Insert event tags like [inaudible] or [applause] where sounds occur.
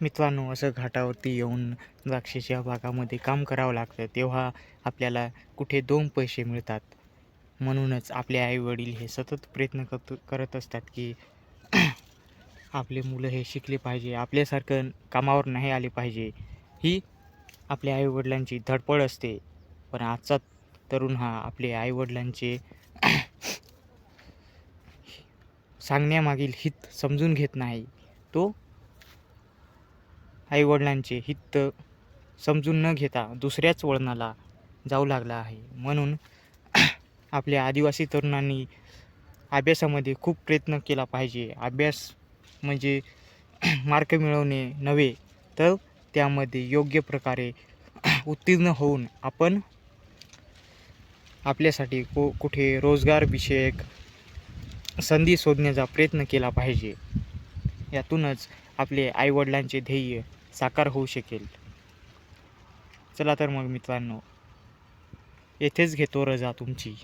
मित्रांनो असं घाटावरती येऊन द्राक्षाच्या बागामध्ये काम करावं लागतं तेव्हा आपल्याला कुठे दोन पैसे मिळतात. म्हणूनच आपले आईवडील हे सतत प्रयत्न करत करत असतात की [clears throat] आपले मुलं हे शिकले पाहिजे आपल्यासारखं कामावर नाही आले पाहिजे. ही आपल्या आईवडिलांची धडपड असते. पण आजचा तरुण हा आपले आईवडिलांचे [clears throat] सांगण्यामागील हित समजून घेत नाही. तो आईवडिलांचे हित समजून न घेता दुसऱ्याच वळणाला जाऊ लागला आहे. म्हणून [clears throat] आपल्या आदिवासी तरुणांनी अभ्यासामध्ये खूप प्रयत्न केला पाहिजे. अभ्यास म्हणजे [clears throat] मार्क मिळवणे नव्हे तर त्यामध्ये योग्य प्रकारे [clears throat] उत्तीर्ण होऊन आपण आपल्यासाठी को कुठे रोजगारविषयक संधी शोधण्याचा प्रयत्न केला पाहिजे. यातूनच आपले आईवडिलांचे ध्येय साकार होऊ शकेल. चला तर मग मित्रांनो येथेच घेतो रजा तुमची.